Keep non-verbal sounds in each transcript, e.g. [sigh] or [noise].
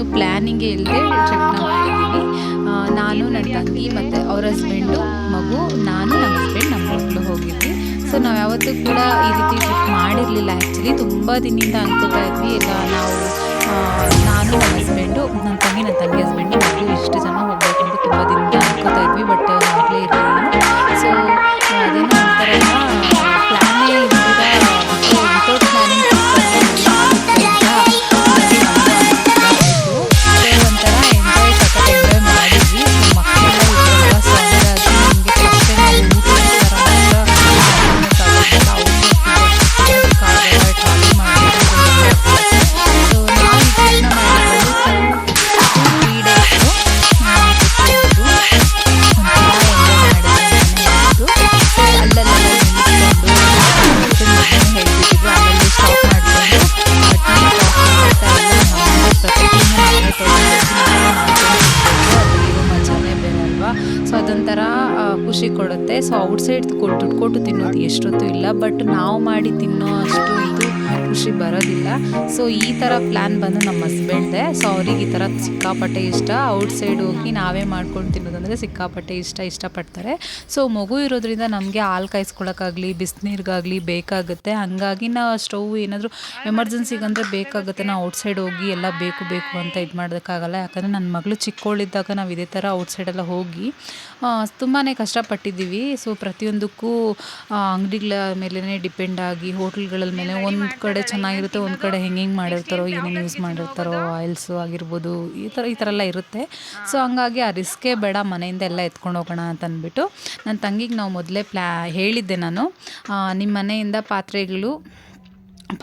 ಏನು ಪ್ಲ್ಯಾನಿಂಗೇ ಇಲ್ಲದೆ ಟ್ರಿಪ್ನ ಮಾಡಿದ್ದೀವಿ ನಾನು, ನನ್ನ ತಂಗಿ ಮತ್ತು ಅವ್ರ ಹಸ್ಬೆಂಡು ಮಗು, ನಾನು, ನಮ್ಮ ಹಸ್ಬೆಂಡ್ ನಮ್ಮ ಮಕ್ಕಳು ಹೋಗಿದ್ವಿ. ಸೊ ನಾವು ಯಾವತ್ತೂ ಕೂಡ ಈ ರೀತಿ ಟ್ರಿಪ್ ಮಾಡಿರಲಿಲ್ಲ ಆ್ಯಕ್ಚುಲಿ ತುಂಬ ದಿನದಿಂದ ಅನ್ಕೋತಾ ಇದ್ವಿ. ಇಲ್ಲ, ನಾವು ನಾನು ನನ್ನ ಹಸ್ಬೆಂಡು ನನ್ನ ತಂಗಿ ನನ್ನ ತಂಗಿ ಹಸ್ಬೆಂಡು ಮಗು ಇಷ್ಟು ಜನ ಹೋಗಬೇಕು ಅಂತ ತುಂಬ ದಿನದಿಂದ ಅನ್ಕೋತಾ ಇದ್ವಿ. ಬಟ್ ಆಗಲೇ ಇರಲಿಲ್ಲ. ಸೊ ಅದೇನೋ ಒಂಥರ ಬಟ್ ನಾವು ಮಾಡಿ ತಿನ್ನೋ ಅಷ್ಟು ಇದು ಖುಷಿ ಬರೋದಿಲ್ಲ. ಸೊ ಈ ಥರ ಪ್ಲ್ಯಾನ್ ಬಂದು ನಮ್ಮ ಹಸ್ಬೆಂಡ್ದೆ ಸೊ ಅವ್ರಿಗೆ ಈ ಥರ ಸಿಕ್ಕಾಪಟ್ಟೆ ಇಷ್ಟ. ಔಟ್ಸೈಡ್ ಹೋಗಿ ನಾವೇ ಮಾಡ್ಕೊಂಡು ತಿನ್ನೋದಂದರೆ ಸಿಕ್ಕಾಪಟ್ಟೆ ಇಷ್ಟ, ಇಷ್ಟಪಡ್ತಾರೆ. ಸೊ ಮಗು ಇರೋದ್ರಿಂದ ನಮಗೆ ಹಾಲು ಕಾಯಿಸ್ಕೊಳ್ಳೋಕ್ಕಾಗಲಿ ಬಿಸಿನೀರಿಗಾಗಲಿ ಬೇಕಾಗುತ್ತೆ. ಹಾಗಾಗಿ ನಾವು ಸ್ಟವ್ ಏನಾದರೂ ಎಮರ್ಜೆನ್ಸಿಗಂದರೆ ಬೇಕಾಗುತ್ತೆ. ನಾವು ಔಟ್ಸೈಡ್ ಹೋಗಿ ಎಲ್ಲ ಬೇಕು ಬೇಕು ಅಂತ ಇದು ಮಾಡೋದಕ್ಕಾಗಲ್ಲ. ಯಾಕಂದರೆ ನನ್ನ ಮಗಳು ಚಿಕ್ಕವಳಿದ್ದಾಗ ನಾವು ಇದೇ ಥರ ಔಟ್ಸೈಡೆಲ್ಲ ಹೋಗಿ ತುಂಬಾ ಕಷ್ಟಪಟ್ಟಿದ್ದೀವಿ. ಸೊ ಪ್ರತಿಯೊಂದಕ್ಕೂ ಅಂಗಡಿಗಳ ಮೇಲೇ ಡಿಪೆಂಡ್ ಆಗಿ ಹೋಟ್ಲ್ಗಳ ಮೇಲೆ ಒಂದು ಕಡೆ ಚೆನ್ನಾಗಿರುತ್ತೆ, ಒಂದು ಕಡೆ ಹೆಂಗೆ ಹೆಂಗೆ ಮಾಡಿರ್ತಾರೋ, ಏನೇನು ಯೂಸ್ ಮಾಡಿರ್ತಾರೋ ಆಯಿಲ್ಸು ಆಗಿರ್ಬೋದು, ಈ ಥರ ಈ ಥರ ಎಲ್ಲ ಇರುತ್ತೆ. ಸೊ ಹಂಗಾಗಿ ಆ ರಿಸ್ಕೇ ಬೇಡ, ಮನೆಯಿಂದ ಎಲ್ಲ ಎತ್ಕೊಂಡು ಹೋಗೋಣ ಅಂತ ಅಂದ್ಬಿಟ್ಟು. ನನ್ನ ತಂಗಿಗೆ ನಾವು ಮೊದಲೇ ಪ್ಲ್ಯಾ ಹೇಳಿದ್ದೆ ನಾನು. ನಿಮ್ಮ ಮನೆಯಿಂದ ಪಾತ್ರೆಗಳು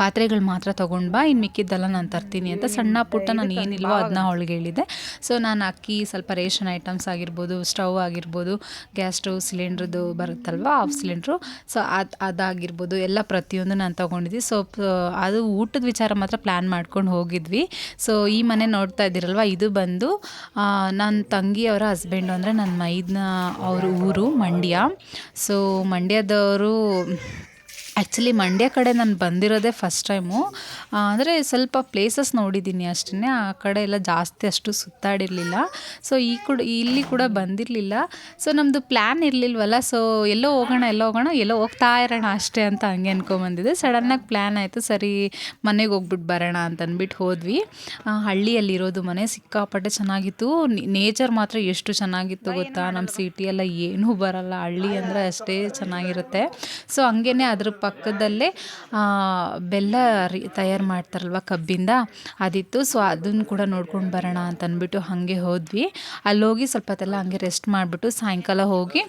ಪಾತ್ರೆಗಳು ಮಾತ್ರ ತೊಗೊಂಡು ಬಾ ಇನ್ನು ಮಿಕ್ಕಿದ್ದೆಲ್ಲ ನಾನು ತರ್ತೀನಿ ಅಂತ ಸಣ್ಣ ಪುಟ್ಟ ನಾನು ಏನಿಲ್ವೋ ಅದನ್ನ ಅವಳಿಗೆ ಹೇಳಿದೆ. ಸೊ ನಾನು ಅಕ್ಕಿ ಸ್ವಲ್ಪ ರೇಷನ್ ಐಟಮ್ಸ್ ಆಗಿರ್ಬೋದು, ಸ್ಟವ್ ಆಗಿರ್ಬೋದು, ಗ್ಯಾಸ್ ಸ್ಟವ್ ಸಿಲಿಂಡ್ರದ್ದು ಬರುತ್ತಲ್ವ, ಆಫ್ ಸಿಲಿಂಡ್ರು. ಸೊ ಅದು, ಅದಾಗಿರ್ಬೋದು, ಎಲ್ಲ ಪ್ರತಿಯೊಂದು ನಾನು ತೊಗೊಂಡಿದ್ವಿ ಸೊ ಅದು ಊಟದ ವಿಚಾರ ಮಾತ್ರ ಪ್ಲ್ಯಾನ್ ಮಾಡ್ಕೊಂಡು ಹೋಗಿದ್ವಿ. ಸೊ ಈ ಮನೆ ನೋಡ್ತಾ ಇದ್ದೀರಲ್ವ, ಇದು ಬಂದು ನನ್ನ ತಂಗಿಯವರ ಹಸ್ಬೆಂಡು ಅಂದರೆ ನನ್ನ ಮೈದನ ಅವ್ರ ಊರು ಮಂಡ್ಯ. ಸೊ ಮಂಡ್ಯದವರು ಆ್ಯಕ್ಚುಲಿ ಮಂಡ್ಯ ಕಡೆ ನಾನು ಬಂದಿರೋದೇ ಫಸ್ಟ್ ಟೈಮು ಅಂದರೆ ಸ್ವಲ್ಪ ಪ್ಲೇಸಸ್ ನೋಡಿದ್ದೀನಿ ಅಷ್ಟೇ ಆ ಕಡೆ ಎಲ್ಲ ಜಾಸ್ತಿ ಅಷ್ಟು ಸುತ್ತಾಡಿರಲಿಲ್ಲ. ಸೊ ಈ ಕೂಡ, ಇಲ್ಲಿ ಕೂಡ ಬಂದಿರಲಿಲ್ಲ. ಸೊ ನಮ್ಮದು ಪ್ಲ್ಯಾನ್ ಇರಲಿಲ್ವಲ್ಲ? ಸೊ ಎಲ್ಲೋ ಹೋಗೋಣ ಎಲ್ಲೋ ಹೋಗೋಣ, ಎಲ್ಲೋ ಹೋಗ್ತಾ ಇರೋಣ ಅಷ್ಟೇ ಅಂತ ಹಂಗೆ ಅನ್ಕೊಂಬಂದಿದ್ದೆ ಸಡನ್ನಾಗಿ ಪ್ಲ್ಯಾನ್ ಆಯಿತು. ಸರಿ, ಮನೆಗೆ ಹೋಗ್ಬಿಟ್ಟು ಬರೋಣ ಅಂತ ಅಂದ್ಬಿಟ್ಟು ಹೋದ್ವಿ. ಹಳ್ಳಿಯಲ್ಲಿರೋದು ಮನೆ ಸಿಕ್ಕಾಪಟ್ಟೆ ಚೆನ್ನಾಗಿತ್ತು. ನೇಚರ್ ಮಾತ್ರ ಎಷ್ಟು ಚೆನ್ನಾಗಿತ್ತು ಗೊತ್ತಾ? ನಮ್ಮ ಸಿಟಿಯೆಲ್ಲ ಏನೂ ಬರಲ್ಲ. ಹಳ್ಳಿ ಅಂದರೆ ಅಷ್ಟೇ ಚೆನ್ನಾಗಿರುತ್ತೆ. ಸೊ ಹಂಗೇನೆ ಅದ್ರ ಪಕ್ಕದಲ್ಲೇ ಬೆಲ್ಲ ರಿ, ತಯಾರು ಮಾಡ್ತಾರಲ್ವ ಕಬ್ಬಿಂದ? ಅದಿತ್ತು. ಸೊ ಅದನ್ನು ಕೂಡ ನೋಡ್ಕೊಂಡು ಬರೋಣ ಅಂತ ಅಂದ್ಬಿಟ್ಟು ಹಾಗೆ ಹೋದ್ವಿ. ಅಲ್ಲೋಗಿ ಸ್ವಲ್ಪ ಹೊತ್ತೆಲ್ಲ ಹಂಗೆ ರೆಸ್ಟ್ ಮಾಡಿಬಿಟ್ಟು ಸಾಯಂಕಾಲ ಹೋಗಿ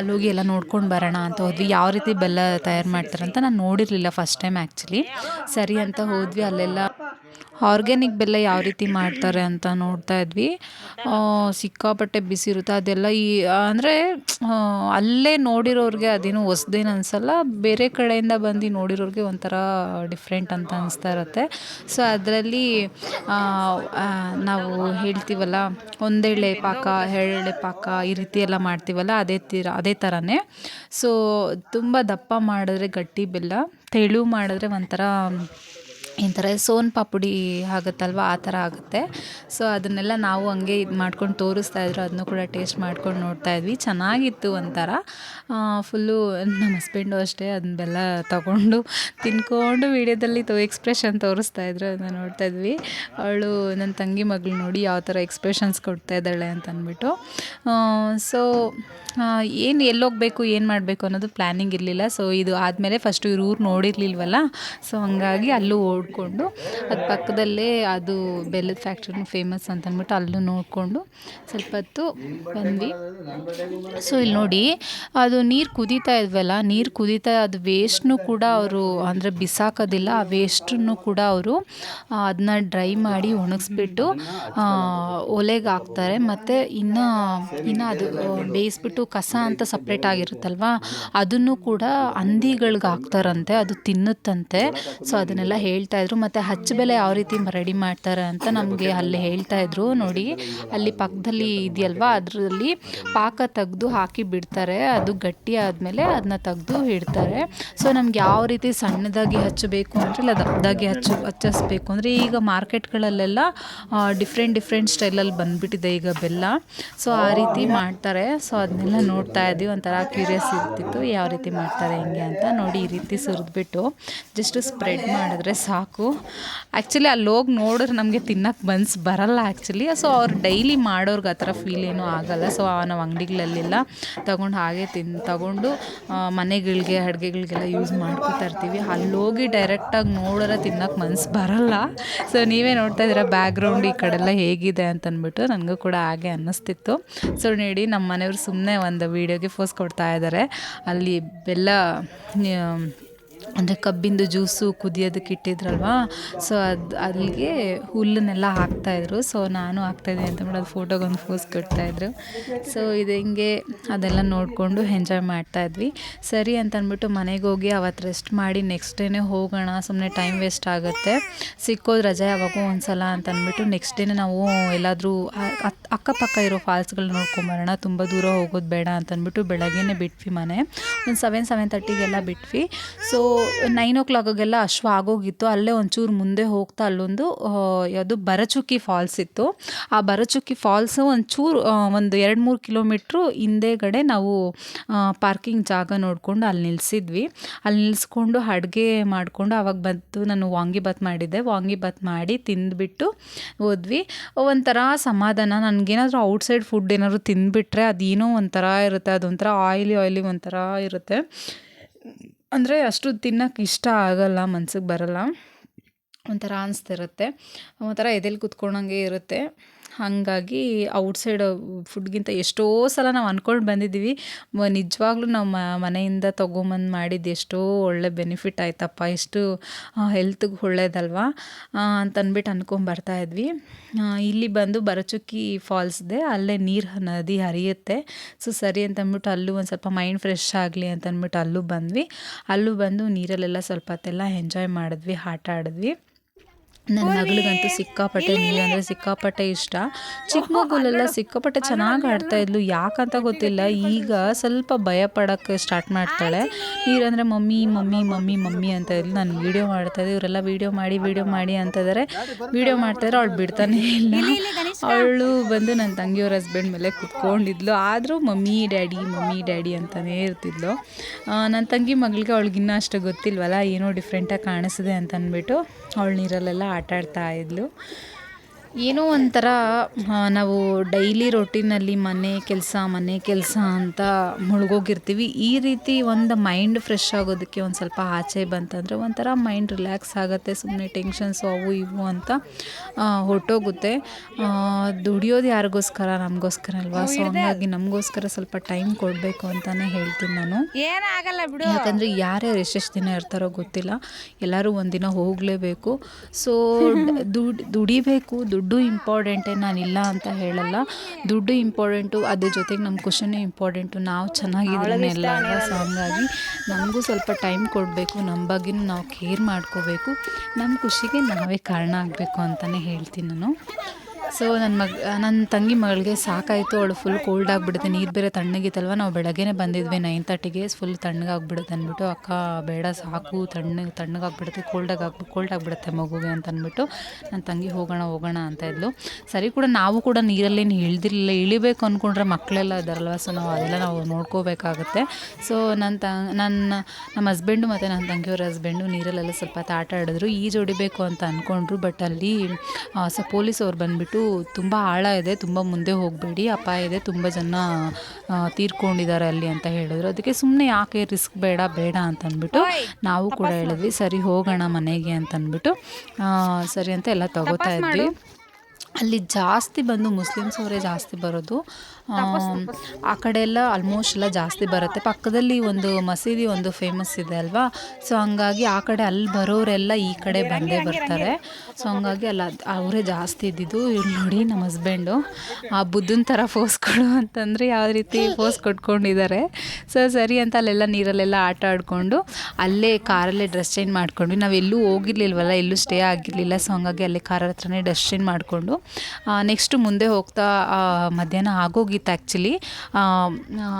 ಅಲ್ಲೋಗಿ ಎಲ್ಲ ನೋಡ್ಕೊಂಡು ಬರೋಣ ಅಂತ ಹೋದ್ವಿ. ಯಾವ ರೀತಿ ಬೆಲ್ಲ ತಯಾರು ಮಾಡ್ತಾರಂತ ನಾನು ನೋಡಿರಲಿಲ್ಲ ಫಸ್ಟ್ ಟೈಮ್ ಆ್ಯಕ್ಚುಲಿ ಸರಿ ಅಂತ ಹೋದ್ವಿ ಅಲ್ಲೆಲ್ಲ. ಆರ್ಗ್ಯಾನಿಕ್ ಬೆಲ್ಲ ಯಾವ ರೀತಿ ಮಾಡ್ತಾರೆ ಅಂತ ನೋಡ್ತಾ ಇದ್ವಿ. ಸಿಕ್ಕಾಪಟ್ಟೆ ಬಿಸಿ ಇರುತ್ತೆ. ಅದೆಲ್ಲ ಈ, ಅಂದರೆ ಅಲ್ಲೇ ನೋಡಿರೋರಿಗೆ ಅದೇನು ಹೊಸ್ದೇನು ಅನಿಸಲ್ಲ. ಬೇರೆ ಕಡೆಯಿಂದ ಬಂದು ನೋಡಿರೋರಿಗೆ ಒಂಥರ ಡಿಫ್ರೆಂಟ್ ಅಂತ ಅನಿಸ್ತಾ ಇರುತ್ತೆ. ಸೊ ಅದರಲ್ಲಿ ನಾವು ಹೇಳ್ತೀವಲ್ಲ, ಒಂದೆಳೆ ಪಾಕ, ಎರಡೆಳೆ ಪಾಕ ಈ ರೀತಿ ಎಲ್ಲ ಮಾಡ್ತೀವಲ್ಲ, ಅದೇ ತೀರ, ಅದೇ ಥರನೇ ಸೊ ತುಂಬ ದಪ್ಪ ಮಾಡಿದ್ರೆ ಗಟ್ಟಿ ಬೆಲ್ಲ, ತೆಳು ಮಾಡಿದ್ರೆ ಒಂಥರ ಒಂಥರ ಸೋನ್ ಪಾಪುಡಿ ಆಗುತ್ತಲ್ವ? ಆ ಥರ ಆಗುತ್ತೆ. ಸೊ ಅದನ್ನೆಲ್ಲ ನಾವು ಹಂಗೆ ಇದು ಮಾಡ್ಕೊಂಡು ತೋರಿಸ್ತಾ ಇದ್ರು ಅದನ್ನು ಕೂಡ ಟೇಸ್ಟ್ ಮಾಡ್ಕೊಂಡು ನೋಡ್ತಾ ಇದ್ವಿ. ಚೆನ್ನಾಗಿತ್ತು ಒಂಥರ. ಫುಲ್ಲು ನಮ್ಮ ಹಸ್ಬೆಂಡು ಅಷ್ಟೇ ಅದನ್ನೆಲ್ಲ ತಗೊಂಡು ತಿನ್ಕೊಂಡು ವೀಡಿಯೋದಲ್ಲಿ ತೋ ಎಕ್ಸ್ಪ್ರೆಷನ್ ತೋರಿಸ್ತಾ ಇದ್ರು ಅದನ್ನ ನೋಡ್ತಾ ಇದ್ವಿ. ಅವಳು ನನ್ನ ತಂಗಿ ಮಗಳು ನೋಡಿ ಯಾವ ಥರ ಎಕ್ಸ್ಪ್ರೆಷನ್ಸ್ ಕೊಡ್ತಾ ಇದ್ದಾಳೆ ಅಂತ ಅಂದ್ಬಿಟ್ಟು. ಸೊ ಏನು ಎಲ್ಲೋಗಬೇಕು, ಏನು ಮಾಡಬೇಕು ಅನ್ನೋದು ಪ್ಲ್ಯಾನಿಂಗ್ ಇರಲಿಲ್ಲ. ಸೊ ಇದು ಆದಮೇಲೆ ಫಸ್ಟು ಇವ್ರ ಊರು ನೋಡಿರಲಿಲ್ವಲ್ಲ? ಸೊ ಹಂಗಾಗಿ ಅಲ್ಲೂ ಓಡಿಕೊಂಡು ಅದು ಪಕ್ಕದಲ್ಲೇ ಅದು ಬೆಲ್ಲದ ಫ್ಯಾಕ್ಟ್ರಿನೂ ಫೇಮಸ್ ಅಂತ ಅಂದ್ಬಿಟ್ಟು ಅಲ್ಲೂ ನೋಡಿಕೊಂಡು ಸ್ವಲ್ಪ ಹೊತ್ತು ಬಂದ್ವಿ. ಸೊ ಇಲ್ಲಿ ನೋಡಿ, ಅದು ನೀರು ಕುದೀತಾ ಇದ್ವಲ್ಲ, ನೀರು ಕುದೀತಾ ಅದು ವೇಸ್ಟ್ನು ಕೂಡ ಅವರು ಅಂದರೆ ಬಿಸಾಕೋದಿಲ್ಲ, ಆ ವೇಸ್ಟನ್ನು ಕೂಡ ಅವರು ಅದನ್ನ ಡ್ರೈ ಮಾಡಿ ಒಣಗಿಸ್ಬಿಟ್ಟು ಒಲೆಗೆ ಹಾಕ್ತಾರೆ. ಮತ್ತು ಇನ್ನು ಇನ್ನು ಅದು ಬೇಯಿಸ್ಬಿಟ್ಟು ಕಸ ಅಂತ ಸಪ್ರೇಟ್ ಆಗಿರುತ್ತಲ್ವ, ಅದನ್ನು ಕೂಡ ಹಂದಿಗಳಿಗೆ ಹಾಕ್ತಾರಂತೆ, ಅದು ತಿನ್ನುತ್ತಂತೆ. ಸೊ ಅದನ್ನೆಲ್ಲ ಹೇಳ್ತಾ ಹೇಳ್ತಾ ಇದ್ರು, ಮತ್ತು ಹಚ್ಚ ಬೆಲೆ ಯಾವ ರೀತಿ ರೆಡಿ ಮಾಡ್ತಾರೆ ಅಂತ ನಮಗೆ ಅಲ್ಲಿ ಹೇಳ್ತಾ ಇದ್ರು. ನೋಡಿ, ಅಲ್ಲಿ ಪಕ್ಕದಲ್ಲಿ ಇದೆಯಲ್ವಾ? ಅದರಲ್ಲಿ ಪಾಕ ತೆಗೆದು ಹಾಕಿ ಬಿಡ್ತಾರೆ. ಅದು ಗಟ್ಟಿ ಆದಮೇಲೆ ಅದನ್ನ ತೆಗೆದು ಇಡ್ತಾರೆ. ಸೊ ನಮ್ಗೆ ಯಾವ ರೀತಿ ಸಣ್ಣದಾಗಿ ಹಚ್ಚಬೇಕು ಅಂದರೆ, ಇಲ್ಲ ದಪ್ಪದಾಗಿ ಹಚ್ಚ ಹಚ್ಚಿಸ್ಬೇಕು ಅಂದರೆ, ಈಗ ಮಾರ್ಕೆಟ್ಗಳಲ್ಲೆಲ್ಲ ಡಿಫ್ರೆಂಟ್ ಡಿಫ್ರೆಂಟ್ ಸ್ಟೈಲಲ್ಲಿ ಬಂದುಬಿಟ್ಟಿದೆ ಈಗ ಬೆಲ್ಲ. ಸೊ ಆ ರೀತಿ ಮಾಡ್ತಾರೆ. ಸೊ ಅದನ್ನೆಲ್ಲ ನೋಡ್ತಾ ಇದ್ದೀವಿ ಒಂಥರ ಕ್ಯೂರಿಯಸ್ ಇರ್ತಿತ್ತು. ಯಾವ ರೀತಿ ಮಾಡ್ತಾರೆ, ಹೆಂಗೆ ಅಂತ ನೋಡಿ ಈ ರೀತಿ ಸುರಿದ್ಬಿಟ್ಟು ಜಸ್ಟ್ ಸ್ಪ್ರೆಡ್ ಮಾಡಿದ್ರೆ ಸಾಕು. ಆ್ಯಕ್ಚುಲಿ ಅಲ್ಲಿ ಹೋಗಿ ನೋಡಿದ್ರೆ ನಮಗೆ ತಿನ್ನಕ್ಕೆ ಬನ್ಸ್ ಬರಲ್ಲ ಆ್ಯಕ್ಚುಲಿ ಸೊ ಅವ್ರು ಡೈಲಿ ಮಾಡೋರ್ಗೆ ಆ ಥರ ಫೀಲ್ ಏನೂ ಆಗಲ್ಲ. ಸೊ ನಾವು ಅಂಗಡಿಗಳಲ್ಲೆಲ್ಲ ತಗೊಂಡು ಹಾಗೆ ತಿನ್, ತಗೊಂಡು ಮನೆಗಳಿಗೆ, ಅಡುಗೆಗಳಿಗೆಲ್ಲ ಯೂಸ್ ಮಾಡ್ಕೊತಾ ಇರ್ತೀವಿ. ಅಲ್ಲಿ ಹೋಗಿ ಡೈರೆಕ್ಟಾಗಿ ನೋಡಿದ್ರೆ ತಿನ್ನಕ್ಕೆ ಮನ್ಸು ಬರಲ್ಲ. ಸೊ ನೀವೇ ನೋಡ್ತಾ ಇದ್ದೀರಾ ಬ್ಯಾಕ್ಗ್ರೌಂಡ್ ಈ ಕಡೆ ಎಲ್ಲ ಹೇಗಿದೆ ಅಂತ ಅಂದ್ಬಿಟ್ಟು ನನಗೂ ಕೂಡ ಹಾಗೆ ಅನ್ನಿಸ್ತಿತ್ತು. ಸೊ ನೋಡಿ ನಮ್ಮ ಮನೆಯವರು ಸುಮ್ಮನೆ ಒಂದು ವೀಡಿಯೋಗೆ ಫೋಸ್ ಕೊಡ್ತಾ ಇದ್ದಾರೆ ಅಲ್ಲಿ ಬೆಲ್ಲ ಅಂದರೆ ಕಬ್ಬಿಂದು ಜ್ಯೂಸು ಕುದಿಯೋದಕ್ಕೆ ಇಟ್ಟಿದ್ರಲ್ವಾ? ಸೊ ಅದು ಅಲ್ಲಿಗೆ ಹುಲ್ಲನ್ನೆಲ್ಲ ಹಾಕ್ತಾಯಿದ್ರು ಸೊ ನಾನು ಹಾಕ್ತಾಯಿದ್ದೆ ಅಂತ ಮಾಡಿ ಅದು ಫೋಟೋಗೆ ಒಂದು ಫೋಸ್ ಕೊಡ್ತಾಯಿದ್ರು ಸೊ ಇದು ಹಿಂಗೆ ಅದೆಲ್ಲ ನೋಡಿಕೊಂಡು ಎಂಜಾಯ್ ಮಾಡ್ತಾಯಿದ್ವಿ ಸರಿ ಅಂತ ಅಂದ್ಬಿಟ್ಟು ಮನೆಗೆ ಹೋಗಿ ಅವತ್ತು ರೆಸ್ಟ್ ಮಾಡಿ ನೆಕ್ಸ್ಟ್ ಡೇನೇ ಹೋಗೋಣ ಸುಮ್ಮನೆ ಟೈಮ್ ವೇಸ್ಟ್ ಆಗುತ್ತೆ. ಸಿಕ್ಕೋದು ರಜೆ ಯಾವಾಗೋ ಒಂದು ಸಲ ಅಂತ ನೆಕ್ಸ್ಟ್ ಡೇನೇ ನಾವು ಎಲ್ಲಾದರೂ ಅಕ್ಕಪಕ್ಕ ಇರೋ ಫಾಲ್ಸ್ಗಳು ನೋಡ್ಕೊಂಬರೋಣ ತುಂಬ ದೂರ ಹೋಗೋದು ಬೇಡ ಅಂತ ಅಂದ್ಬಿಟ್ಟು ಬೆಳಗ್ಗೆನೇ ಬಿಟ್ವಿ ಮನೆ. ಒಂದು ಸೆವೆನ್ ಸೆವೆನ್ ತರ್ಟಿಗೆಲ್ಲ ಬಿಟ್ವಿ. ಸೊ ನೈನ್ ಓ ಕ್ಲಾಕ್ಗೆಲ್ಲ ಅಶ್ವ ಆಗೋಗಿತ್ತು. ಅಲ್ಲೇ ಒಂಚೂರು ಮುಂದೆ ಹೋಗ್ತಾ ಅಲ್ಲೊಂದು ಯಾವುದು ಬರಚುಕ್ಕಿ ಫಾಲ್ಸ್ ಇತ್ತು. ಆ ಬರಚುಕ್ಕಿ ಫಾಲ್ಸು ಒಂಚೂರು ಒಂದು ಎರಡು ಮೂರು ಕಿಲೋಮೀಟ್ರು ಹಿಂದೆಗಡೆ ನಾವು ಪಾರ್ಕಿಂಗ್ ಜಾಗ ನೋಡಿಕೊಂಡು ಅಲ್ಲಿ ನಿಲ್ಲಿಸಿದ್ವಿ ಅಲ್ಲಿ ನಿಲ್ಲಿಸ್ಕೊಂಡು ಅಡುಗೆ ಮಾಡಿಕೊಂಡು ಆವಾಗ ಬಂತು. ನಾನು ವಾಂಗಿಬಾತ್ ಮಾಡಿದ್ದೆ. ವಾಂಗಿಬಾತ್ ಮಾಡಿ ತಿಂದ್ಬಿಟ್ಟು ಹೋದ್ವಿ. ಒಂಥರ ಸಮಾಧಾನ. ನನಗೇನಾದರೂ ಔಟ್ಸೈಡ್ ಫುಡ್ ಏನಾದ್ರು ತಿಂದುಬಿಟ್ರೆ ಅದೇನೋ ಒಂಥರ ಇರುತ್ತೆ, ಅದೊಂಥರ ಆಯ್ಲಿ ಆಯ್ಲಿ ಒಂಥರ ಇರುತ್ತೆ. ಅಂದರೆ ಅಷ್ಟು ತಿನ್ನೋಕೆ ಇಷ್ಟ ಆಗಲ್ಲ, ಮನ್ಸಿಗೆ ಬರಲ್ಲ. ಒಂಥರ ಅನಿಸ್ತಿರುತ್ತೆ. ಒಂಥರ ಎದೆಲಿ ಕುತ್ಕೊಂಡಂಗೆ ಇರುತ್ತೆ. ಹಾಗಾಗಿ ಔಟ್ಸೈಡ್ ಫುಡ್ಗಿಂತ ಎಷ್ಟೋ ಸಲ ನಾವು ಅಂದ್ಕೊಂಡು ಬಂದಿದ್ದೀವಿ ನಿಜವಾಗ್ಲೂ ನಾವು ಮನೆಯಿಂದ ತೊಗೊಂಬಂದು ಮಾಡಿದ್ದು ಎಷ್ಟೋ ಒಳ್ಳೆ ಬೆನಿಫಿಟ್ ಆಯ್ತಪ್ಪ. ಎಷ್ಟು ಹೆಲ್ತ್ಗೆ ಒಳ್ಳೇದಲ್ವಾ? ಅಂತನ್ಬಿಟ್ಟು ಅಂದ್ಕೊಂಡು ಬರ್ತಾ ಇದ್ವಿ. ಇಲ್ಲಿ ಬಂದು ಬರಚುಕ್ಕಿ ಫಾಲ್ಸ್ದೆ ಅಲ್ಲೇ ನೀರು ನದಿ ಹರಿಯುತ್ತೆ. ಸೊ, ಸರಿ ಅಂತ ಅಂದ್ಬಿಟ್ಟು ಅಲ್ಲೂ ಒಂದು ಸ್ವಲ್ಪ ಮೈಂಡ್ ಫ್ರೆಶ್ ಆಗಲಿ ಅಂತ ಅಂದ್ಬಿಟ್ಟು ಅಲ್ಲೂ ಬಂದ್ವಿ. ಅಲ್ಲೂ ಬಂದು ನೀರಲ್ಲೆಲ್ಲ ಸ್ವಲ್ಪ ಹೊತ್ತೆಲ್ಲ ಎಂಜಾಯ್ ಮಾಡಿದ್ವಿ, ಆಟ ಆಡಿದ್ವಿ. ನನ್ನ ಮಗಳಿಗಂತೂ ಸಿಕ್ಕಾಪಟ್ಟೆ ನೀರು ಅಂದರೆ ಸಿಕ್ಕಾಪಟ್ಟೆ ಇಷ್ಟ. ಚಿಕ್ಕ ಮಗುಲೆಲ್ಲ ಸಿಕ್ಕಾಪಟ್ಟೆ ಚೆನ್ನಾಗಿ ಆಡ್ತಾ ಇದ್ಲು. ಯಾಕಂತ ಗೊತ್ತಿಲ್ಲ. ಈಗ ಸ್ವಲ್ಪ ಭಯ ಪಡೋಕ್ಕೆ ಸ್ಟಾರ್ಟ್ ಮಾಡ್ತಾಳೆ ನೀರಂದರೆ ಮಮ್ಮಿ ಮಮ್ಮಿ ಮಮ್ಮಿ ಮಮ್ಮಿ ಅಂತ ಇದ್ಲು ನಾನು ವೀಡಿಯೋ ಮಾಡ್ತಾ ಇದ್ದೆ. ಇವರೆಲ್ಲ ವೀಡಿಯೋ ಮಾಡಿ ವೀಡಿಯೋ ಮಾಡಿ ಅಂತಿದ್ದಾರೆ ವೀಡಿಯೋ ಮಾಡ್ತಾಯಿದ್ರೆ ಅವಳು ಬಿಡ್ತಾನೆ ಇಲ್ಲ. ಅವಳು ಬಂದು ನನ್ನ ತಂಗಿಯವ್ರ ಹಸ್ಬೆಂಡ್ ಮೇಲೆ ಕುತ್ಕೊಂಡಿದ್ಲು. ಆದರೂ ಮಮ್ಮಿ ಡ್ಯಾಡಿ ಮಮ್ಮಿ ಡ್ಯಾಡಿ ಅಂತಲೇ ಇರ್ತಿದ್ಲು. ನನ್ನ ತಂಗಿ ಮಗಳಿಗೆ ಅವಳಿಗಿನ್ನೂ ಅಷ್ಟು ಗೊತ್ತಿಲ್ವಲ್ಲ? ಏನೋ ಡಿಫ್ರೆಂಟಾಗಿ ಕಾಣಿಸಿದೆ ಅಂತ ಅಂದ್ಬಿಟ್ಟು. ಅವಳು ನೀರಲ್ಲೆಲ್ಲ ಆಟ ಆಡ್ತಾ ಇದ್ಲು. ಏನೋ ಒಂಥರ ನಾವು ಡೈಲಿ ರೊಟೀನಲ್ಲಿ ಮನೆ ಕೆಲಸ ಮನೆ ಕೆಲಸ ಅಂತ ಮುಳುಗೋಗಿರ್ತೀವಿ. ಈ ರೀತಿ ಒಂದು ಮೈಂಡ್ ಫ್ರೆಶ್ ಆಗೋದಕ್ಕೆ ಒಂದು ಸ್ವಲ್ಪ ಆಚೆ ಬಂತಂದರೆ ಒಂಥರ ಮೈಂಡ್ ರಿಲ್ಯಾಕ್ಸ್ ಆಗುತ್ತೆ ಸುಮ್ಮನೆ ಟೆನ್ಷನ್ಸು ಅವು ಇವು ಅಂತ ಹೊರಟೋಗುತ್ತೆ. ದುಡಿಯೋದು ಯಾರಿಗೋಸ್ಕರ? ನಮಗೋಸ್ಕರ ಅಲ್ವಾ? ಸೊ ಹಾಗಾಗಿ ನಮಗೋಸ್ಕರ ಸ್ವಲ್ಪ ಟೈಮ್ ಕೊಡಬೇಕು ಅಂತಲೇ ಹೇಳ್ತೀನಿ ನಾನು. ಏನಾಗಲ್ಲ ಬಿಡು. ಯಾಕಂದರೆ ಯಾರ್ಯಾರು ಎಷ್ಟೆಷ್ಟು ದಿನ ಇರ್ತಾರೋ ಗೊತ್ತಿಲ್ಲ. ಎಲ್ಲರೂ ಒಂದಿನ ಹೋಗಲೇಬೇಕು. ಸೊ ದುಡಿ ದುಡಿಬೇಕು ದುಡ್ಡು ಇಂಪಾರ್ಟೆಂಟೇ ನಾನಿಲ್ಲ ಅಂತ ಹೇಳಲ್ಲ. ದುಡ್ಡು ಇಂಪಾರ್ಟೆಂಟು ಅದ್ರ ಜೊತೆಗೆ ನಮ್ಮ ಖುಷಿನೂ ಇಂಪಾರ್ಟೆಂಟು. ನಾವು ಚೆನ್ನಾಗಿದ್ರೆ ಎಲ್ಲ ಸೊ ಹಂಗಾಗಿ ನಮಗೂ ಸ್ವಲ್ಪ ಟೈಮ್ ಕೊಡಬೇಕು. ನಮ್ಮ ಬಗ್ಗೆನೂ ನಾವು ಕೇರ್ ಮಾಡ್ಕೋಬೇಕು. ನಮ್ಮ ಖುಷಿಗೆ ನಾವೇ ಕಾರಣ ಆಗಬೇಕು ಅಂತಲೇ ಹೇಳ್ತೀನಿ ನಾನು. ಸೊ ನನ್ನ ಮಗ ನನ್ನ ತಂಗಿ ಮಗಳಿಗೆ ಸಾಕಾಯಿತು. ಅವಳು ಫುಲ್ ಕೋಲ್ಡ್ ಆಗಿಬಿಡುತ್ತೆ. ನೀರು ಬೇರೆ ತಣ್ಣಗಿತ್ತಲ್ವ? ನಾವು ಬೆಳಗ್ಗೆನೇ ಬಂದಿದ್ವಿ ನೈನ್ ತರ್ಟಿಗೆ ಫುಲ್ ತಣ್ಣಗಾಗ್ಬಿಡುತ್ತೆ ಅಂದ್ಬಿಟ್ಟು, ಅಕ್ಕ, ಬೇಡ, ಸಾಕು. ತಣ್ಣಗೆ ತಣ್ಣಗಾಗ್ಬಿಡುತ್ತೆ ಕೋಲ್ಡಾಗಿ ಆಗ್ಬಿಟ್ಟು ಕೋಲ್ಡ್ ಆಗಿಬಿಡುತ್ತೆ ಮಗುಗೆ, ಅಂತ ಅಂದ್ಬಿಟ್ಟು ನನ್ನ ತಂಗಿ, ಹೋಗೋಣ ಹೋಗೋಣ, ಅಂತ ಇದ್ಲು. ಸರಿ ಕೂಡ, ನಾವು ಕೂಡ ನೀರಲ್ಲೇನು ಇಳಿದಿರಲಿಲ್ಲ. ಇಳಿಬೇಕು ಅಂದ್ಕೊಂಡ್ರೆ ಮಕ್ಕಳೆಲ್ಲ ಇದಾರಲ್ವ? ಸೊ ನಾವು ಅದೆಲ್ಲ ನಾವು ನೋಡ್ಕೋಬೇಕಾಗುತ್ತೆ. ಸೊ ನನ್ನ ತ ನನ್ನ ನಮ್ಮ ಹಸ್ಬೆಂಡು ಮತ್ತು ನನ್ನ ತಂಗಿಯವ್ರ ಹಸ್ಬೆಂಡು ನೀರಲ್ಲೆಲ್ಲ ಸ್ವಲ್ಪ ಆಟ ಆಡಿದ್ರು. ಈಜು ಹೊಡಿಬೇಕು ಅಂತ ಅಂದ್ಕೊಂಡ್ರು ಬಟ್ ಅಲ್ಲಿ ಸೊ ಪೊಲೀಸ್ ಅವ್ರು ಬಂದುಬಿಟ್ಟು ತುಂಬ ಆಳ ಇದೆ ತುಂಬ ಮುಂದೆ ಹೋಗಬೇಡಿ ಅಪಾಯ ಇದೆ ತುಂಬ ಜನ ತೀರ್ಕೊಂಡಿದ್ದಾರೆ ಅಲ್ಲಿ ಅಂತ ಹೇಳಿದ್ರು. ಅದಕ್ಕೆ ಸುಮ್ಮನೆ ಯಾಕೆ ರಿಸ್ಕ್ ಬೇಡ ಬೇಡ ಅಂತಂದ್ಬಿಟ್ಟು ನಾವು ಕೂಡ ಹೇಳಿದ್ವಿ ಸರಿ ಹೋಗೋಣ ಮನೆಗೆ ಅಂತಂದ್ಬಿಟ್ಟು ಸರಿ ಅಂತ ಎಲ್ಲ ತಗೋತಾ ಇದ್ವಿ. ಅಲ್ಲಿ ಜಾಸ್ತಿ ಬಂದು ಮುಸ್ಲಿಮ್ಸ್ ಅವರೇ ಜಾಸ್ತಿ ಬರೋದು ಆ ಕಡೆ ಎಲ್ಲ ಆಲ್ಮೋಸ್ಟ್ ಎಲ್ಲ ಜಾಸ್ತಿ ಬರುತ್ತೆ. ಪಕ್ಕದಲ್ಲಿ ಒಂದು ಮಸೀದಿ ಒಂದು ಫೇಮಸ್ ಇದೆ ಅಲ್ವಾ? ಸೊ ಹಂಗಾಗಿ ಆ ಕಡೆ ಅಲ್ಲಿ ಬರೋರೆಲ್ಲ ಈ ಕಡೆ ಬಂದೇ ಬರ್ತಾರೆ. ಸೊ ಹಂಗಾಗಿ ಅಲ್ಲ ಅವರೇ ಜಾಸ್ತಿ ಇದ್ದಿದ್ದು ಇವ್ರು ನೋಡಿ ನಮ್ಮ ಹಸ್ಬೆಂಡು ಆ ಬುದ್ಧನ ಥರ ಫೋಸ್ ಕೊಡು ಅಂತಂದರೆ ಯಾವ ರೀತಿ ಫೋಸ್ ಕೊಟ್ಕೊಂಡಿದ್ದಾರೆ. ಸೊ ಸರಿ ಅಂತ ಅಲ್ಲೆಲ್ಲ ನೀರಲ್ಲೆಲ್ಲ ಆಟ ಆಡಿಕೊಂಡು ಅಲ್ಲೇ ಕಾರಲ್ಲೇ ಡ್ರೆಸ್ ಚೇಂಜ್ ಮಾಡ್ಕೊಂಡು ನಾವು ಎಲ್ಲೂ ಹೋಗಿರ್ಲಿಲ್ವಲ್ಲ ಎಲ್ಲೂ ಸ್ಟೇ ಆಗಿರಲಿಲ್ಲ. ಸೊ ಹಂಗಾಗಿ ಅಲ್ಲೇ ಕಾರ್ ಹತ್ರನೇ ಡ್ರೆಸ್ ಚೇಂಜ್ ಮಾಡಿಕೊಂಡು ನೆಕ್ಸ್ಟು ಮುಂದೆ ಹೋಗ್ತಾ ಮಧ್ಯಾಹ್ನ ಮಧ್ಯಾಹ್ನ ಆಗೋಗಿತ್ತು ಆ್ಯಕ್ಚುಲಿ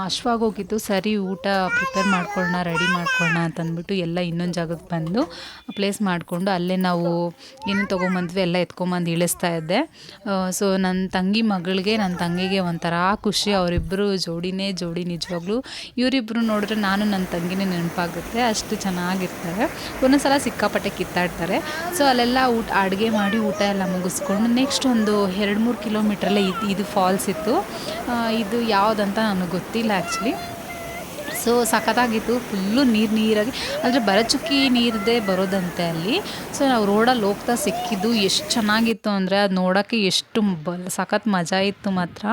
ಅಶ್ವಾಗೋಗಿತ್ತು ಸರಿ, ಊಟ ಪ್ರಿಪೇರ್ ಮಾಡ್ಕೊಳ್ಳೋಣ ರೆಡಿ ಮಾಡ್ಕೊಳ್ಳೋಣ ಅಂತಂದ್ಬಿಟ್ಟು ಎಲ್ಲ ಇನ್ನೊಂದು ಜಾಗಕ್ಕೆ ಬಂದು ಪ್ಲೇಸ್ ಮಾಡಿಕೊಂಡು ಅಲ್ಲೇ ನಾವು ಏನು ತೊಗೊಂಬಂದ್ವಿ ಎಲ್ಲ ಎತ್ಕೊಂಬಂದು ಇಳಿಸ್ತಾ ಇದ್ದೆ. ಸೊ ನನ್ನ ತಂಗಿ ಮಗಳಿಗೆ ನನ್ನ ತಂಗಿಗೆ ಒಂಥರ ಖುಷಿ. ಅವರಿಬ್ಬರು ಜೋಡಿನೇ ಜೋಡಿ ನಿಜವಾಗ್ಲೂ ಇವರಿಬ್ಬರು ನೋಡಿದ್ರೆ ನಾನು ನನ್ನ ತಂಗಿನೇ ನೆನಪಾಗುತ್ತೆ. ಅಷ್ಟು ಚೆನ್ನಾಗಿರ್ತಾರೆ. ಒಂದೊಂದ್ಸಲ ಸಿಕ್ಕಾಪಟ್ಟೆ ಕಿತ್ತಾಡ್ತಾರೆ. ಸೊ ಅಲ್ಲೆಲ್ಲ ಊಟ, ಅಡುಗೆ ಮಾಡಿ ಊಟ ಎಲ್ಲ ಮುಗಿಸ್ಕೊಂಡು ನೆಕ್ಸ್ಟ್ ಒಂದು ಎರಡು ಮೂರು ಕಿಲೋಮೀಟ್ರಲ್ಲೇ ಇದು ಇದು ಫಾಲ್ಸ್ ಇತ್ತು. ಇದು ಯಾವುದಂತ ನನಗೆ ಗೊತ್ತಿಲ್ಲ ಆ್ಯಕ್ಚುಲಿ ಸೊ ಸಖತ್ತಾಗಿತ್ತು. ಫುಲ್ಲು ನೀರು ನೀರಾಗಿ ಅಂದರೆ ಬರಚುಕ್ಕಿ ನೀರದೇ ಬರೋದಂತೆ ಅಲ್ಲಿ. ಸೊ ನಾವು ರೋಡಲ್ಲಿ ಹೋಗ್ತಾ ಸಿಕ್ಕಿದ್ದು ಎಷ್ಟು ಚೆನ್ನಾಗಿತ್ತು ಅಂದರೆ ಅದು ನೋಡೋಕ್ಕೆ ಎಷ್ಟು ಸಖತ್ ಮಜಾ ಇತ್ತು ಮಾತ್ರ.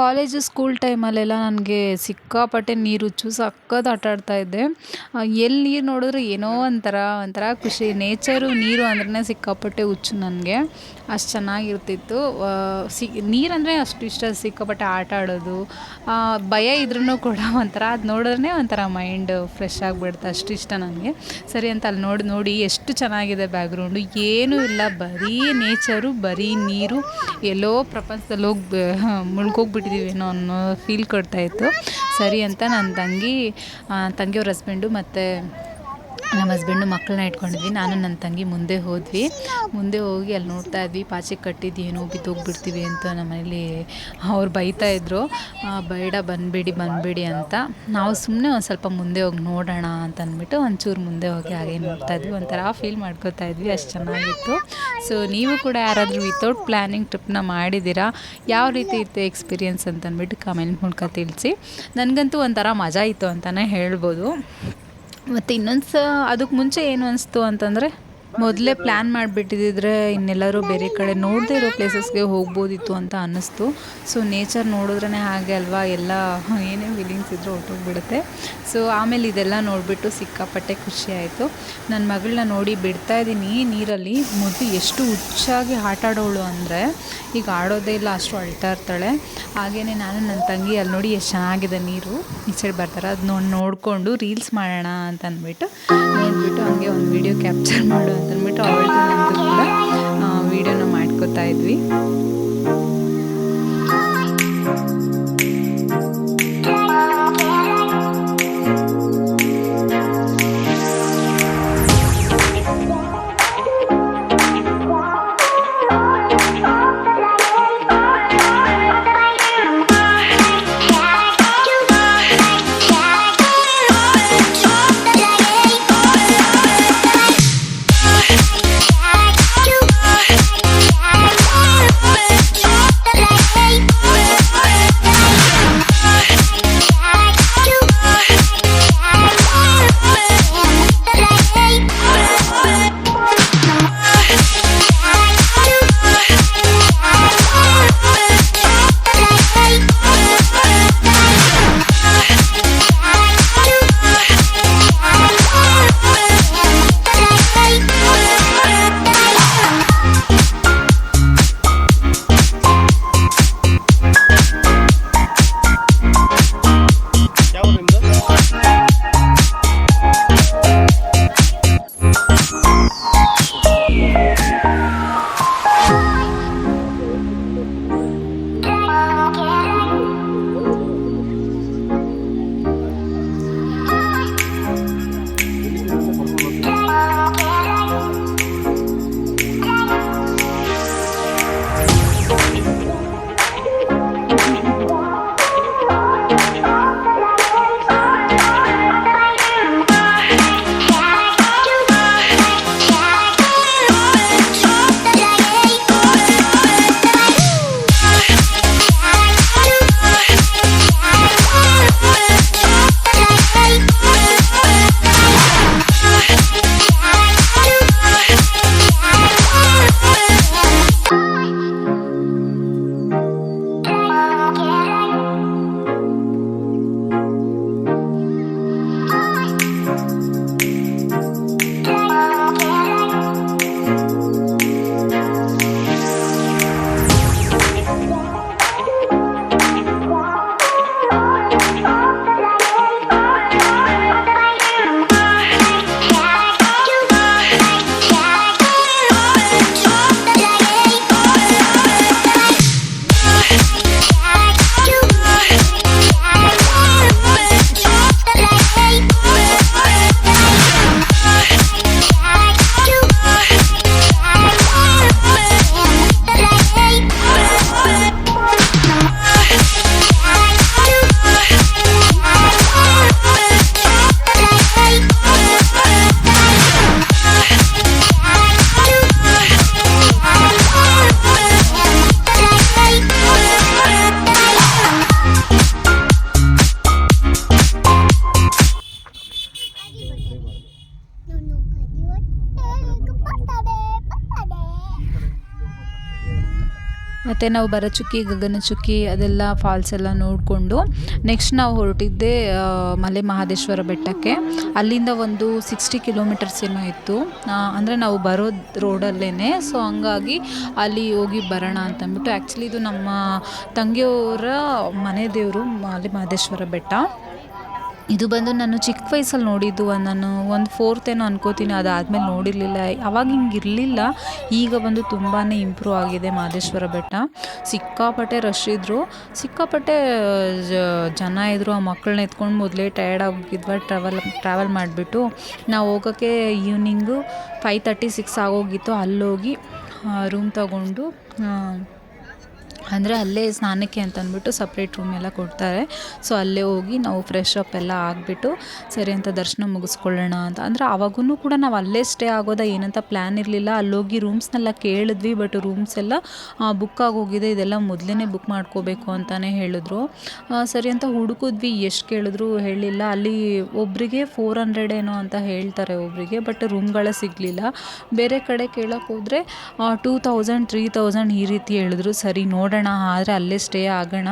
ಕಾಲೇಜು ಸ್ಕೂಲ್ ಟೈಮಲ್ಲೆಲ್ಲ ನನಗೆ ಸಿಕ್ಕಾಪಟ್ಟೆ ನೀರು ಹುಚ್ಚು ಸಖತ್ ಆಟ ಆಡ್ತಾ ಇದ್ದೆ. ಎಲ್ಲಿ ನೀರು ನೋಡಿದ್ರೆ ಏನೋ ಒಂಥರ ಒಂಥರ ಖುಷಿ. ನೇಚರು ನೀರು ಅಂದ್ರೆ ಸಿಕ್ಕಾಪಟ್ಟೆ ಹುಚ್ಚು ನನಗೆ. ಅಷ್ಟು ಚೆನ್ನಾಗಿರ್ತಿತ್ತು. ಸಿ, ನೀರಂದರೆ ಅಷ್ಟು ಇಷ್ಟ ಸಿಕ್ಕಾಪಟ್ಟೆ ಆಟ ಆಡೋದು. ಭಯ ಇದ್ರೂ ಕೂಡ ಒಂಥರ ಅದು ನೋಡಿದ್ರೆ ಒಂಥರ ಮೈಂಡ್ ಫ್ರೆಶ್ ಆಗಿಬಿಡುತ್ತೆ. ಅಷ್ಟು ಇಷ್ಟ ನನಗೆ ಸರಿ ಅಂತ ಅಲ್ಲಿ ನೋಡಿ ನೋಡಿ ಎಷ್ಟು ಚೆನ್ನಾಗಿದೆ ಬ್ಯಾಗ್ರೌಂಡು ಏನೂ ಇಲ್ಲ. ಬರೀ ನೇಚರು ಬರೀ ನೀರು. ಎಲ್ಲೋ ಪ್ರಪಂಚದಲ್ಲಿ ಹೋಗಿ ಮುಳ್ಕೋಗ್ಬಿಟ್ಟಿದ್ದೀವೇನೋ ಅನ್ನೋ ಫೀಲ್ ಕೊಡ್ತಾಯಿತ್ತು ಸರಿ ಅಂತ ನನ್ನ ತಂಗಿ ತಂಗಿಯವ್ರ ಹಸ್ಬೆಂಡು ಮತ್ತು ನಮ್ಮ ಹಸ್ಬೆಂಡು ಮಕ್ಕಳನ್ನ ಇಟ್ಕೊಂಡಿದ್ವಿ. ನಾನು ನನ್ನ ತಂಗಿ ಮುಂದೆ ಹೋದ್ವಿ. ಮುಂದೆ ಹೋಗಿ ಅಲ್ಲಿ ನೋಡ್ತಾ ಇದ್ವಿ. ಪಾಚಿ ಕಟ್ಟಿದ್ದೇನೋ ಬಿದ್ದೋಗ್ಬಿಡ್ತೀವಿ ಅಂತ ನಮ್ಮ ಮನೇಲಿ ಅವ್ರು ಬೈತಾ ಇದ್ರು. ಆ, ಬೇಡ ಬಂದ್ಬಿಡಿ ಬಂದ್ಬಿಡಿ ಅಂತ. ನಾವು ಸುಮ್ಮನೆ ಒಂದು ಸ್ವಲ್ಪ ಮುಂದೆ ಹೋಗಿ ನೋಡೋಣ ಅಂತ ಅಂದ್ಬಿಟ್ಟು ಒಂಚೂರು ಮುಂದೆ ಹೋಗಿ ಹಾಗೆ ನೋಡ್ತಾ ಇದ್ವಿ. ಒಂಥರ ಫೀಲ್ ಮಾಡ್ಕೋತಾ ಇದ್ವಿ. ಅಷ್ಟು ಚೆನ್ನಾಗಿತ್ತು. ಸೊ ನೀವು ಕೂಡ ಯಾರಾದರೂ ವಿತೌಟ್ ಪ್ಲ್ಯಾನಿಂಗ್ ಟ್ರಿಪ್ನ ಮಾಡಿದ್ದೀರಾ? ಯಾವ ರೀತಿ ಇತ್ತು ಎಕ್ಸ್ಪೀರಿಯನ್ಸ್ ಅಂತ ಅಂದ್ಬಿಟ್ಟು ಕಮೆಂಟ್ ಮೂಲಕ ತಿಳಿಸಿ. ನನಗಂತೂ ಒಂಥರ ಮಜಾ ಇತ್ತು ಅಂತಲೇ ಹೇಳ್ಬೋದು. ಮತ್ತು ಇನ್ನೊಂದು ಸ ಅದಕ್ಕೆ ಮುಂಚೆ ಏನು ಅನಿಸ್ತು ಅಂತಂದರೆ ಮೊದಲೇ ಪ್ಲ್ಯಾನ್ ಮಾಡಿಬಿಟ್ಟಿದ್ರೆ ಇನ್ನೆಲ್ಲರೂ ಬೇರೆ ಕಡೆ ನೋಡದೇ ಇರೋ ಪ್ಲೇಸಸ್ಗೆ ಹೋಗ್ಬೋದಿತ್ತು ಅಂತ ಅನ್ನಿಸ್ತು. ಸೊ ನೇಚರ್ ನೋಡಿದ್ರೇ ಹಾಗೆ ಅಲ್ವಾ? ಎಲ್ಲ ಏನೇ ಫೀಲಿಂಗ್ಸ್ ಇದ್ರೂ ಹೊಟ್ಟೋಗ್ಬಿಡುತ್ತೆ ಸೊ ಆಮೇಲೆ ಇದೆಲ್ಲ ನೋಡಿಬಿಟ್ಟು ಸಿಕ್ಕಾಪಟ್ಟೆ ಖುಷಿ ಆಯಿತು. ನನ್ನ ಮಗಳನ್ನ ನೋಡಿ ಬಿಡ್ತಾ ಇದ್ದೀನಿ ನೀರಲ್ಲಿ. ಮೊದಲು ಎಷ್ಟು ಹುಚ್ಚಾಗಿ ಆಟ ಆಡೋಳು ಅಂದರೆ ಈಗ ಆಡೋದೇ ಇಲ್ಲ, ಅಷ್ಟು ಅಳ್ತಾ ಇರ್ತಾಳೆ. ಹಾಗೆಯೇ ನಾನು ನನ್ನ ತಂಗಿ ಅಲ್ಲಿ ನೋಡಿ ಎಷ್ಟು ಚೆನ್ನಾಗಿದೆ ನೀರು. ಈ ಬರ್ತಾರೆ? ಅದು ನೋಡಿ ನೋಡಿಕೊಂಡು ರೀಲ್ಸ್ ಮಾಡೋಣ ಅಂತ ಅಂದ್ಬಿಟ್ಟು. ನೋಡಿಬಿಟ್ಟು ಹಂಗೆ ಒಂದು ವೀಡಿಯೋ ಕ್ಯಾಪ್ಚರ್ ಮಾಡು ಅಂತ ಅವಳ ಕೂಡ ವೀಡಿಯೋನ ಮಾಡ್ಕೋತಾ ಇದ್ವಿ. ಮತ್ತು ನಾವು ಭರಚುಕ್ಕಿ ಗಗನಚುಕ್ಕಿ ಅದೆಲ್ಲ ಫಾಲ್ಸ್ ಎಲ್ಲ ನೋಡಿಕೊಂಡು ನೆಕ್ಸ್ಟ್ ನಾವು ಹೊರಟಿದ್ದೆ ಮಲೆ ಮಹದೇಶ್ವರ ಬೆಟ್ಟಕ್ಕೆ. ಅಲ್ಲಿಂದ ಒಂದು ಸಿಕ್ಸ್ಟಿ ಕಿಲೋಮೀಟರ್ಸ್ ಏನೋ ಇತ್ತು. ಅಂದರೆ ನಾವು ಬರೋ ರೋಡಲ್ಲೇ ಸೊ ಹಂಗಾಗಿ ಅಲ್ಲಿ ಹೋಗಿ ಬರೋಣ ಅಂತಂದ್ಬಿಟ್ಟು ಆ್ಯಕ್ಚುಲಿ ಇದು ನಮ್ಮ ತಂಗಿಯವರ ಮನೆ ದೇವರು ಮಲೆ ಮಹದೇಶ್ವರ ಬೆಟ್ಟ. ಇದು ಬಂದು ನಾನು ಚಿಕ್ಕ ವಯಸ್ಸಲ್ಲಿ ನೋಡಿದ್ದು, ನಾನು ಒಂದು ಫೋರ್ತ್ ಏನೋ ಅನ್ಕೋತೀನಿ, ಅದಾದಮೇಲೆ ನೋಡಿರಲಿಲ್ಲ. ಅವಾಗ ಹಿಂಗೆ ಇರಲಿಲ್ಲ. ಈಗ ಬಂದು ತುಂಬಾ ಇಂಪ್ರೂವ್ ಆಗಿದೆ ಮಹದೇಶ್ವರ ಬೆಟ್ಟ. ಸಿಕ್ಕಾಪಟ್ಟೆ ರಶ್ ಇದ್ದರು ಸಿಕ್ಕಾಪಟ್ಟೆ ಜನ ಇದ್ದರು ಆ ಮಕ್ಕಳನ್ನ ಎತ್ಕೊಂಡು ಮೊದಲೇ ಟಯರ್ಡ್ ಆಗಿದ್ವ ಟ್ರಾವೆಲ್ ಟ್ರಾವೆಲ್ ಮಾಡಿಬಿಟ್ಟು. ನಾವು ಹೋಗೋಕ್ಕೆ ಈವ್ನಿಂಗು ಫೈ ತರ್ಟಿ ಸಿಕ್ಸ್ ಆಗೋಗಿತ್ತು. ಅಲ್ಲೋಗಿ ರೂಮ್ ತಗೊಂಡು ಅಂದರೆ ಅಲ್ಲೇ ಸ್ನಾನಕ್ಕೆ ಅಂತ ಅಂದ್ಬಿಟ್ಟು ಸಪ್ರೇಟ್ ರೂಮ್ ಎಲ್ಲ ಕೊಡ್ತಾರೆ. ಸೊ ಅಲ್ಲೇ ಹೋಗಿ ನಾವು ಫ್ರೆಶ್ ಅಪ್ ಎಲ್ಲ ಆಗಿಬಿಟ್ಟು ಸರಿ ಅಂತ ದರ್ಶನ ಮುಗಿಸ್ಕೊಳ್ಳೋಣ ಅಂತ. ಅಂದರೆ ಆವಾಗೂ ಕೂಡ ನಾವು ಅಲ್ಲೇ ಸ್ಟೇ ಆಗೋದ ಏನಂತ ಪ್ಲ್ಯಾನ್ ಇರಲಿಲ್ಲ. ಅಲ್ಲೋಗಿ ರೂಮ್ಸ್ನೆಲ್ಲ ಕೇಳಿದ್ವಿ ಬಟ್ ರೂಮ್ಸ್ ಎಲ್ಲ ಬುಕ್ ಆಗೋಗಿದೆ. ಇದೆಲ್ಲ ಮೊದಲೇ ಬುಕ್ ಮಾಡ್ಕೋಬೇಕು ಅಂತಲೇ ಹೇಳಿದ್ರು. ಸರಿ ಅಂತ ಹುಡುಕಿದ್ವಿ. ಎಷ್ಟು ಕೇಳಿದ್ರು ಹೇಳಿಲ್ಲ. ಅಲ್ಲಿ ಒಬ್ಬರಿಗೆ ಫೋರ್ ಹಂಡ್ರೆಡ್ ಏನೋ ಅಂತ ಹೇಳ್ತಾರೆ ಒಬ್ಬರಿಗೆ ಬಟ್ ರೂಮ್ಗಳೇ ಸಿಗಲಿಲ್ಲ. ಬೇರೆ ಕಡೆ ಕೇಳೋಕೆ ಹೋದರೆ ಟೂ ತೌಸಂಡ್ ತ್ರೀ ತೌಸಂಡ್ ಈ ರೀತಿ ಹೇಳಿದ್ರು. ಸರಿ ನೋಡೋಣ, ಆದರೆ ಅಲ್ಲೇ ಸ್ಟೇ ಆಗೋಣ.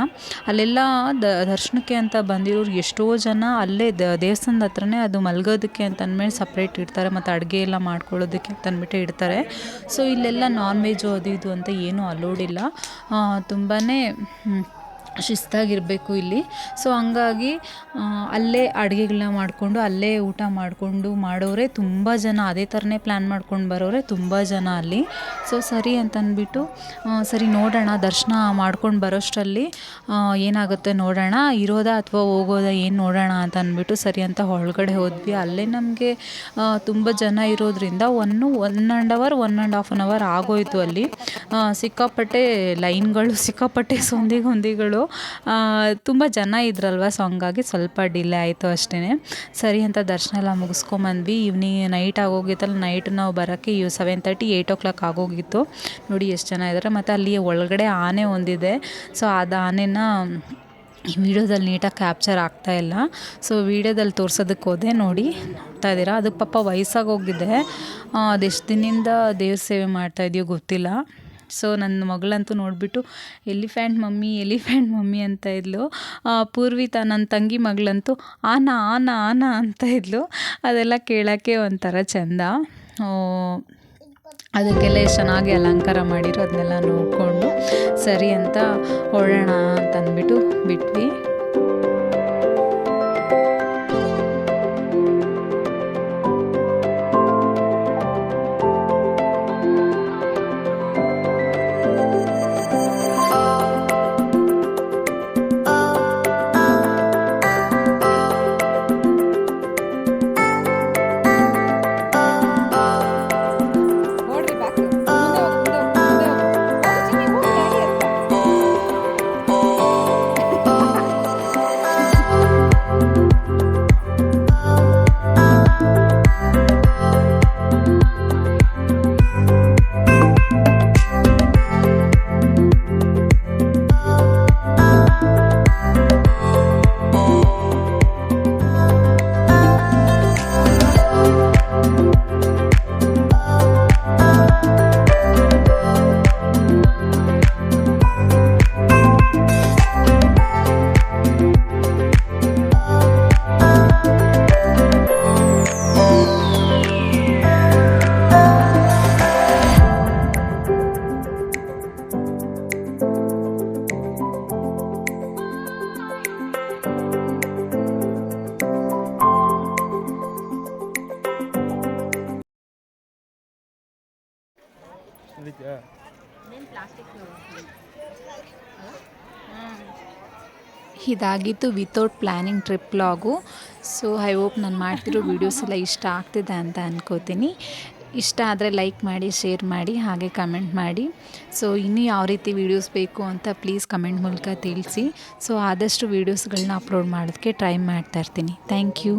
ಅಲ್ಲೆಲ್ಲ ದ, ದರ್ಶನಕ್ಕೆ ಅಂತ ಬಂದಿರೋರು ಎಷ್ಟೋ ಜನ ಅಲ್ಲೇ ದ, ದೇವಸ್ಥಾನದ ಹತ್ರನೇ ಅದು ಮಲ್ಗೋದಕ್ಕೆ ಅಂತ ಅಂದಮೇಲೆ ಸಪ್ರೇಟ್ ಇಡ್ತಾರೆ, ಮತ್ತು ಅಡುಗೆ ಎಲ್ಲ ಮಾಡ್ಕೊಳ್ಳೋದಕ್ಕೆ ಅಂತ ಅಂದ್ಬಿಟ್ಟು ಇಡ್ತಾರೆ. ಸೊ ಇಲ್ಲೆಲ್ಲ ನಾನ್ ವೆಜ್ ಅದು ಇದು ಅಂತ ಏನೂ ಅಲೋಡಿಲ್ಲ ತುಂಬಾ ಶಿಸ್ತಾಗಿರಬೇಕು ಇಲ್ಲಿ. ಸೊ ಹಂಗಾಗಿ ಅಲ್ಲೇ ಅಡುಗೆಗಳನ್ನ ಮಾಡಿಕೊಂಡು, ಅಲ್ಲೇ ಊಟ ಮಾಡಿಕೊಂಡು ಮಾಡೋರೆ ತುಂಬ ಜನ. ಅದೇ ಥರನೇ ಪ್ಲ್ಯಾನ್ ಮಾಡ್ಕೊಂಡು ಬರೋರೆ ತುಂಬ ಜನ ಅಲ್ಲಿ. ಸೊ ಸರಿ ಅಂತಂದ್ಬಿಟ್ಟು ಸರಿ ನೋಡೋಣ. ದರ್ಶನ ಮಾಡ್ಕೊಂಡು ಬರೋಷ್ಟರಲ್ಲಿ ಏನಾಗುತ್ತೆ ನೋಡೋಣ. ಇರೋದಾ ಅಥವಾ ಹೋಗೋದಾ ಏನು ನೋಡೋಣ ಅಂತ ಅಂದ್ಬಿಟ್ಟು ಸರಿ ಅಂತ ಒಳಗಡೆ ಹೋದ್ವಿ. ಅಲ್ಲೇ ನಮಗೆ ತುಂಬ ಜನ ಇರೋದ್ರಿಂದ one one and hour one and half an hour ಆಗೋಯ್ತು ಅಲ್ಲಿ. ಸಿಕ್ಕಾಪಟ್ಟೆ ಲೈನ್ಗಳು, ಸಿಕ್ಕಾಪಟ್ಟೆ [laughs] ಸೊಂದಿಗೊಂದಿಗಳು ತುಂಬ ಜನ ಇದ್ರಲ್ವ ಸೊ ಹಂಗಾಗಿ ಸ್ವಲ್ಪ ಡಿಲೇ ಆಯಿತು ಅಷ್ಟೇ ಸರಿ ಅಂತ ದರ್ಶನ ಎಲ್ಲ ಮುಗಿಸ್ಕೊಂಬಂದ್ವಿ. ಈವ್ನಿಂಗ್ ನೈಟ್ ಆಗೋಗಿತ್ತಲ್ಲ ನೈಟ್ ನಾವು ಬರೋಕ್ಕೆ uh seven thirty eight o'clock ಆಗೋಗಿತ್ತು. ನೋಡಿ ಎಷ್ಟು ಜನ ಇದ್ದಾರೆ ಮತ್ತು ಅಲ್ಲಿ ಒಳಗಡೆ ಆನೆ ಒಂದಿದೆ. ಸೊ ಅದು ಆನೆನ ಈ ವಿಡಿಯೋದಲ್ಲಿ ನೀಟಾಗಿ ಕ್ಯಾಪ್ಚರ್ ಆಗ್ತಾ ಇಲ್ಲ. ಸೊ ವಿಡಿಯೋದಲ್ಲಿ ತೋರ್ಸೋದಕ್ಕೆ ಹೋದೆ. ನೋಡಿ, ನೋಡ್ತಾ ಇದ್ದೀರಾ? ಅದಕ್ಕೆ ಪಾಪ ವಯಸ್ಸಾಗೋಗಿದೆ. ಅದೆಷ್ಟು ದಿನದಿಂದ ದೇವ್ರ ಸೇವೆ ಮಾಡ್ತಾ ಇದೆಯೋ ಗೊತ್ತಿಲ್ಲ. ಸೊ ನನ್ನ ಮಗಳಂತೂ ನೋಡಿಬಿಟ್ಟು ಎಲಿಫ್ಯಾಂಟ್ ಮಮ್ಮಿ ಎಲಿಫ್ಯಾಂಟ್ ಮಮ್ಮಿ ಅಂತ ಇದ್ಲು. ಪೂರ್ವಿತ ನನ್ನ ತಂಗಿ ಮಗಳಂತೂ, ಆನ ಆನ ಆನ ಅಂತ ಇದ್ಲು. ಅದೆಲ್ಲ ಕೇಳೋಕ್ಕೆ ಒಂಥರ ಚೆಂದ. ಅದಕ್ಕೆಲ್ಲ ಎಷ್ಟು ಚೆನ್ನಾಗಿ ಅಲಂಕಾರ ಮಾಡಿರೋ, ಅದನ್ನೆಲ್ಲ ನೋಡಿಕೊಂಡು ಸರಿ ಅಂತ ಹೊರಡೋಣ ಅಂತ ಅಂದ್ಬಿಟ್ಟು ಬಿಟ್ವಿ. ಇದಾಗಿತ್ತು ವಿತೌಟ್ ಪ್ಲ್ಯಾನಿಂಗ್ ಟ್ರಿಪ್ ಲಾಗು ಸೊ ಐ ಹೋಪ್ ನಾನು ಮಾಡ್ತಿರೋ ವೀಡಿಯೋಸ್ ಎಲ್ಲ ಇಷ್ಟ ಆಗ್ತಿದೆ ಅಂತ ಅನ್ಕೋತೀನಿ. ಇಷ್ಟ ಆದರೆ ಲೈಕ್ ಮಾಡಿ ಶೇರ್ ಮಾಡಿ, ಹಾಗೆ ಕಮೆಂಟ್ ಮಾಡಿ. ಸೊ ಇನ್ನೂ ಯಾವ ರೀತಿ ವೀಡಿಯೋಸ್ ಬೇಕು ಅಂತ ಪ್ಲೀಸ್ ಕಮೆಂಟ್ ಮೂಲಕ ತಿಳಿಸಿ. ಸೊ ಆದಷ್ಟು ವೀಡಿಯೋಸ್ಗಳನ್ನ ಅಪ್ಲೋಡ್ ಮಾಡೋದಕ್ಕೆ ಟ್ರೈ ಮಾಡ್ತಾ ಇರ್ತೀನಿ. Thank you